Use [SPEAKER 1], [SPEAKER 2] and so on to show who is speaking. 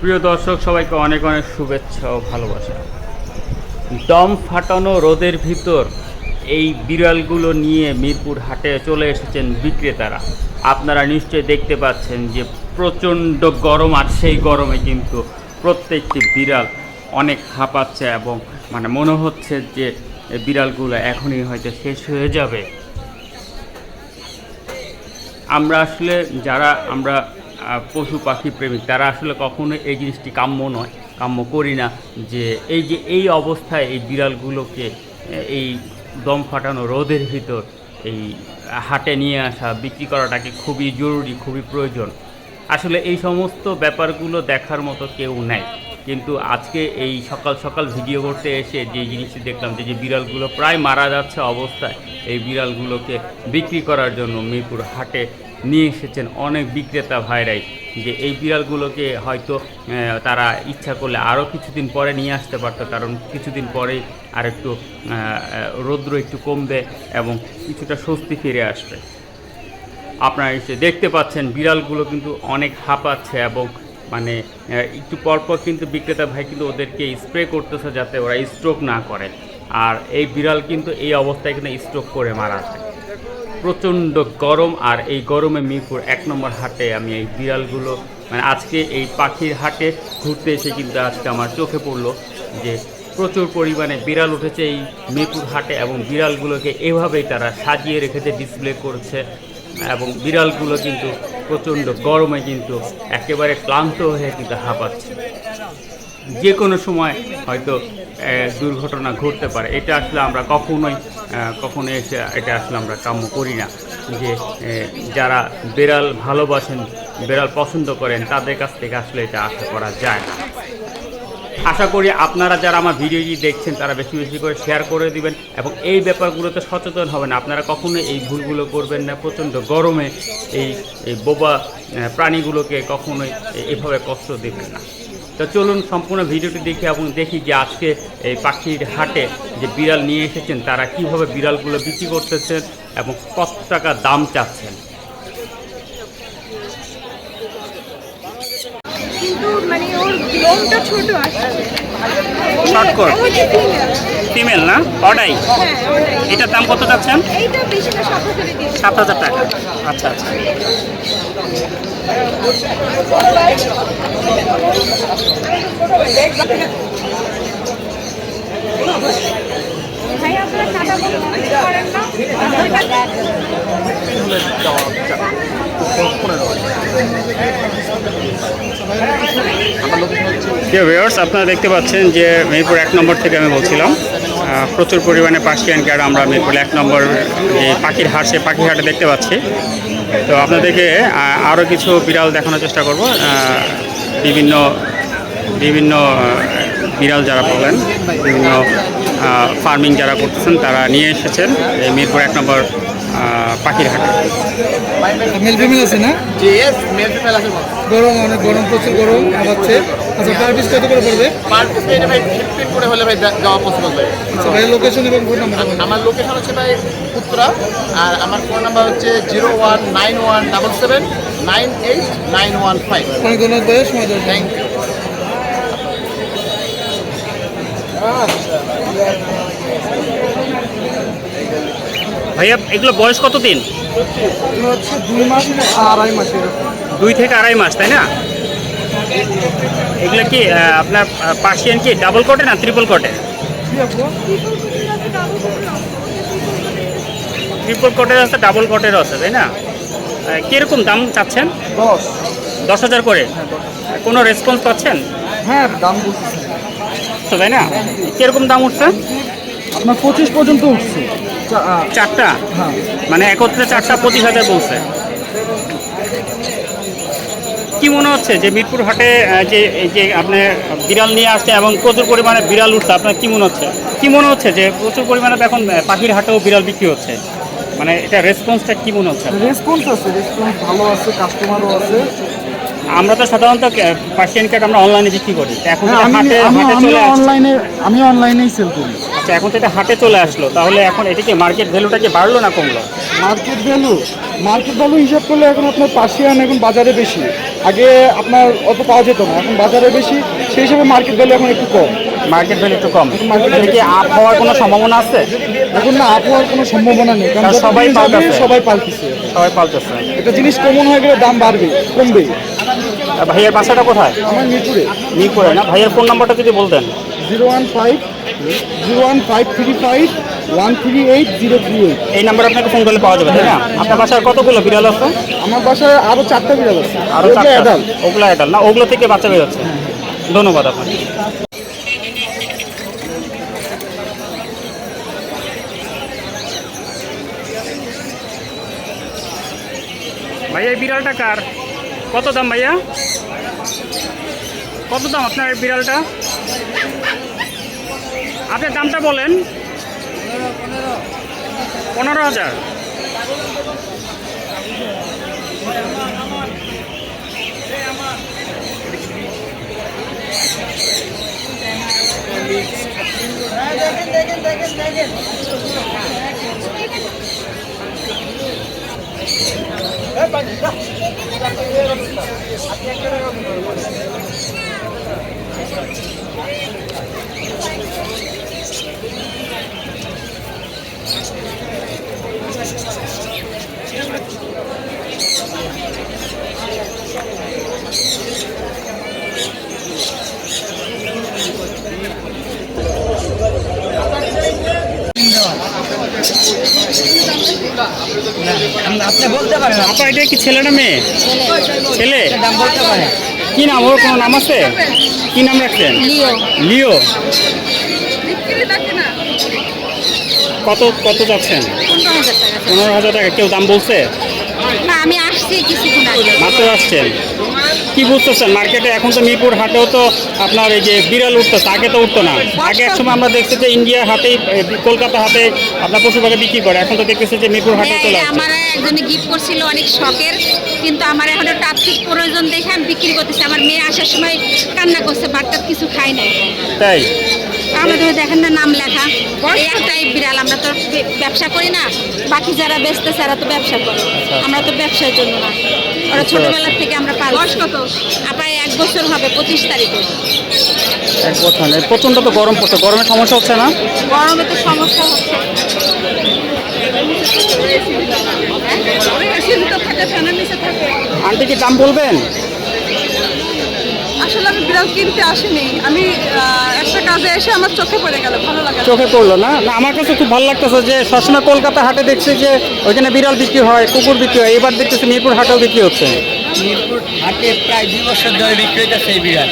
[SPEAKER 1] প্রিয় দর্শক, সবাইকে অনেক অনেক শুভেচ্ছা ও ভালোবাসা। দম ফাটানো রোদের ভিতর এই বিড়ালগুলো নিয়ে মিরপুর হাটে চলে এসেছেন বিক্রেতারা। আপনারা নিশ্চয়ই দেখতে পাচ্ছেন যে প্রচণ্ড গরম, আর সেই গরমে কিন্তু প্রত্যেকটি বিড়াল অনেক হাঁপাচ্ছে এবং মানে মনে হচ্ছে যে বিড়ালগুলো এখনই হয়তো শেষ হয়ে যাবে। আমরা আসলে যারা আমরা পশু পাখি প্রেমিক। তারা আসলে কখনো এই জিনিসটি কাম্য নয়, কাম্য করি না যে এই যে এই অবস্থায় এই বিড়ালগুলোকে এই দম ফাটানো রোদের ভিতর, এই হাটে নিয়ে আসা, বিক্রি করাটাকে খুবই জরুরি, খুবই প্রয়োজন। আসলে এই সমস্ত ব্যাপারগুলো দেখার মতো কেউ নেই। কিন্তু আজকে এই সকাল সকাল ভিডিও করতে এসে যে জিনিসটি দেখলাম যে যে বিড়ালগুলো প্রায় মারা যাচ্ছে অবস্থায়, এই বিড়ালগুলোকে বিক্রি করার জন্য মিরপুর হাটে নিয়ে এসেছেন অনেক বিক্রেতা ভাইরাই, যে এই বিড়ালগুলোকে হয়তো তারা ইচ্ছা করলে আরও কিছুদিন পরে নিয়ে আসতে পারতো, কারণ কিছুদিন পরেই আর একটু রৌদ্র একটু কমবে এবং কিছুটা স্বস্তি ফিরে আসবে। আপনারা এসে দেখতে পাচ্ছেন, বিড়ালগুলো কিন্তু অনেক হাঁপাচ্ছে এবং মানে একটু পরপর কিন্তু বিক্রেতা ভাই কিন্তু ওদেরকে স্প্রে করতেছে যাতে ওরা স্ট্রোক না করে। আর এই বিড়াল কিন্তু এই অবস্থায় কিন্তু স্ট্রোক করে মারা যায়। প্রচণ্ড গরম আর এই গরমে মিরপুর এক নম্বর হাটে আমি এই বিড়ালগুলো মানে আজকে এই পাখির হাটে ঘুরতে এসে কিন্তু আজকে আমার চোখে পড়ল যে প্রচুর পরিমাণে বিড়াল উঠেছে এই মিরপুর হাটে এবং বিড়ালগুলোকে এভাবেই তারা সাজিয়ে রেখেছে ডিসপ্লে করছে এবং বিড়ালগুলো কিন্তু প্রচণ্ড গরমে কিন্তু একেবারে ক্লান্ত হয়ে কিন্তু হাঁপাচ্ছে। যে কোনো সময় হয়তো দুর্ঘটনা ঘটতে পারে। এটা আসলে আমরা কখনোই কখনো এসে এটা আসলে আমরা কাম্য করি না। যে যারা বেড়াল ভালোবাসেন, বেড়াল পছন্দ করেন, তাদের কাছ থেকে আসলে এটা আশা করা যায় না। আশা করি আপনারা যারা আমার ভিডিওটি দেখছেন, তারা বেশি বেশি করে শেয়ার করে দিবেন এবং এই ব্যাপারগুলোতে সচেতন হবেন। আপনারা কখনো এই ভুলগুলো করবেন না। প্রচণ্ড গরমে এই বোবা প্রাণীগুলোকে কখনোই এভাবে কষ্ট দেবেন না। তো চলুন সম্পূর্ণ ভিডিওটি দেখি এবং দেখি যে আজকে এই পাখির হাটে যে বিড়াল নিয়ে এসেছেন, তারা কীভাবে বিড়ালগুলো বিক্রি করতেছেন এবং কত টাকা দাম চাচ্ছেন।
[SPEAKER 2] কিন্তু মানে ওর লোমটা ছোট আসছে
[SPEAKER 1] coat? ফিমেল না? অডাই?
[SPEAKER 2] হ্যাঁ
[SPEAKER 1] এটার দাম কত চাচ্ছেন?
[SPEAKER 2] সাত হাজারে
[SPEAKER 1] টাকা। আচ্ছা আচ্ছা।
[SPEAKER 2] ভাই আপনারা বন্ধ করেন না?
[SPEAKER 1] ভিউয়ার্স আপনারা দেখতে পাচ্ছেন যে মিরপুর এক নম্বর থেকে আমি বলছিলাম। প্রচুর পরিমাণে পার্সিয়ান ক্যাট আমরা মিরপুর এক নম্বর যে পাখির হাট সে পাখির হাটে দেখতে পাচ্ছি। তো আপনাদেরকে আরও কিছু বিড়াল দেখানোর চেষ্টা করব। বিভিন্ন বিভিন্ন বিড়াল যারা বলেন, বিভিন্ন ফার্মিং যারা করতেছেন, তারা নিয়ে এসেছেন এই মিরপুর এক নম্বর পাখির হাটে।
[SPEAKER 3] মেল ফিমেল আছে না?
[SPEAKER 4] জি এস মেল ফিমেল আছে
[SPEAKER 3] গরম অনেক গরম প্রচুর গরম হচ্ছে আচ্ছা পার পিস কত করে পড়বে?
[SPEAKER 4] পার পিস এটা ভাই ফিফটিন করে হলে ভাই দেওয়া পসিবল ভাই।
[SPEAKER 3] আচ্ছা ভাই লোকেশন এবং ফোন নাম্বার
[SPEAKER 4] আমার লোকেশন হচ্ছে ভাই উত্তরা আর আমার ফোন নাম্বার হচ্ছে zero one nine one double seven nine eight nine one five
[SPEAKER 3] অনেক ধন্যবাদ ভাই সময় দেওয়ার জন্য।
[SPEAKER 4] থ্যাংক ইউ
[SPEAKER 1] ভাইয়া এগুলো বয়স কত দিন
[SPEAKER 3] দুই
[SPEAKER 1] থেকে আড়াই মাস তাই না? এগুলো কি আপনার পার্সিয়ান কি ডাবল কোটে না ট্রিপল কোটে? ট্রিপল কোটের আছে ডাবল কোটের আছে তাই না? কীরকম দাম চাচ্ছেন?
[SPEAKER 3] দশ।
[SPEAKER 1] দশ হাজার করে? কোনো রেসপন্স পাচ্ছেন?
[SPEAKER 3] হ্যাঁ দাম
[SPEAKER 1] তো তাই না? কীরকম দাম উঠছে?
[SPEAKER 3] আপনার পঁচিশ পর্যন্ত উঠছে।
[SPEAKER 1] চারটা? মানে একত্রে চারটা পঁচিশ হাজার বলছে। কি মনে হচ্ছে যে মিরপুর হাটে যে এই যে আপনি বিড়াল নিয়ে আসছে এবং প্রচুর পরিমাণে বিড়াল উঠছে, আপনার কি মনে হচ্ছে? কি মনে হচ্ছে যে প্রচুর পরিমাণে এখন পাখির হাটেও বিড়াল বিক্রি হচ্ছে? মানে এটা রেসপন্সটা কি মনে হচ্ছে
[SPEAKER 3] রেসপন্স আছে রেসপন্স ভালো আছে কাস্টমারও আছে।
[SPEAKER 1] আমরা তো সাধারণত পার্সিয়ান ক্যাট আমরা অনলাইনে বিক্রি করি। এখন
[SPEAKER 3] হ্যাঁ
[SPEAKER 1] হাটে হাটে চলে
[SPEAKER 3] অনলাইনে আমি অনলাইনেই সেল করি।
[SPEAKER 1] আচ্ছা এখন তো এটা হাটে চলে আসলো। তাহলে এখন এটা কি মার্কেট ভ্যালুটা কি বাড়লো না কমলো?
[SPEAKER 3] মার্কেট ভ্যালু মার্কেট ভ্যালু হিসাব করলে এখন আপনার পার্সিয়ান এখন বাজারে বেশি।
[SPEAKER 5] আগে আপনার অত পাওয়া যেত না এখন বাজারে বেশি। সেই হিসাবে মার্কেট ভ্যালু এখন একটু কম।
[SPEAKER 6] মার্কেট ভ্যালু একটু কম। এটা কি আপ হওয়ার কোনো সম্ভাবনা আছে?
[SPEAKER 5] এখন না আপ হওয়ার কোনো সম্ভাবনা নেই কারণ
[SPEAKER 6] সবাই
[SPEAKER 5] সবাই
[SPEAKER 6] পাল্টাচ্ছে।
[SPEAKER 5] সবাই পাল্টেছে।
[SPEAKER 6] সবাই পাল্টেছে
[SPEAKER 5] একটা জিনিস কমন হয়ে গেলে দাম বাড়বে কমবে।
[SPEAKER 6] ভাইয়ের বাসাটা কোথায়?
[SPEAKER 5] আমার মিরপুরে
[SPEAKER 6] মিরপুরে না? ভাইয়ের ফোন নাম্বারটা যদি বলতেন।
[SPEAKER 5] Zero one five zero one five three five one three eight zero three eight.
[SPEAKER 6] এই নাম্বারে আপনাকে ফোন করলে পাওয়া যাবে তাই না? আপনার বাসায় কতগুলো বিড়াল আছে?
[SPEAKER 5] আমার বাসায় আরও চারটা বিড়াল আছে।
[SPEAKER 6] আরও চারটা। ওগুলো অ্যাডাল না? ওগুলো থেকে বাচ্চা বেরোচ্ছে ধন্যবাদ আপনাকে। ভাইয়া এই বিড়ালটা কার? কত দাম ভাইয়া? কত দাম আপনার বিড়ালটা? আপনার দামটা বলেন। পনেরো হাজার।
[SPEAKER 7] আপনি একটা আপনি বলতে পারেন
[SPEAKER 6] আপা এটা কি ছেলে না মেয়ে? ছেলে?
[SPEAKER 7] দাম বলতে পারেন
[SPEAKER 6] কি নাম ওর কোনো নাম আছে? কি নাম রাখছেন
[SPEAKER 2] লিও।
[SPEAKER 6] কত কত যাচ্ছেন?
[SPEAKER 2] পনেরো হাজার টাকা
[SPEAKER 6] কেউ দাম বলছে?
[SPEAKER 2] না আমি আসছি কিছুক্ষণ আগে।
[SPEAKER 6] মাত্র আসছেন? কি বুঝতেছেন? মার্কেটে এখন তো মিরপুর হাটেও তো আপনার এই যে বিড়াল উঠতো আগে তো উঠতো না। আগে এক সময় আমরা দেখছি যে ইন্ডিয়া হাটে কলকাতা হাটে আপনার পশু পাখি বিক্রি করে এখন তো দেখতেছি যে মিরপুর হাটে চলে আসছে।
[SPEAKER 2] আমার একজনে গিফট করছিল অনেক শখের কিন্তু আমার এখন আর্থিক প্রয়োজন দেখে আমি বিক্রি করতেছি। আমার মেয়ে আসার সময় কান্না করছে বাচ্চার কিছু খাই না
[SPEAKER 6] তাই?
[SPEAKER 2] আমাদের দেখেন না নাম লেখা একটাই বিড়াল আমরা তো ব্যবসা করি না বাকি যারা বেচতেছে তারা তো ব্যবসা করে। আমরা তো ব্যবসার জন্য না। ওরা ছোটবেলা থেকে আমরা বয়স কত? আপনার এক বছর হবে পঁচিশ তারিখে।
[SPEAKER 6] এক বছর নেই। প্রচণ্ড তো গরম পড়ছে। গরমের সমস্যা হচ্ছে না?
[SPEAKER 2] গরমে তো সমস্যা হচ্ছে।
[SPEAKER 6] আন্টি কি দাম বলবেন?
[SPEAKER 8] আসলে আমি বিড়াল কিনতে আসিনি। আমি কাজে এসে আমার চোখে পড়ে গেল ভালো লাগে
[SPEAKER 6] চোখে পড়ল না? না আমার কাছে খুব ভালো লাগতেছে যে সবসময় কলকাতা হাটে দেখছি যে ওইখানে বিড়াল বিক্রি হয় কুকুর বিক্রি হয় এবার দেখতেছি মিরপুর হাটেও বিক্রি হচ্ছে।
[SPEAKER 7] মিরপুর হাটে প্রায় দুই বছর ধরে বিক্রি হইতেছে এই বিড়াল।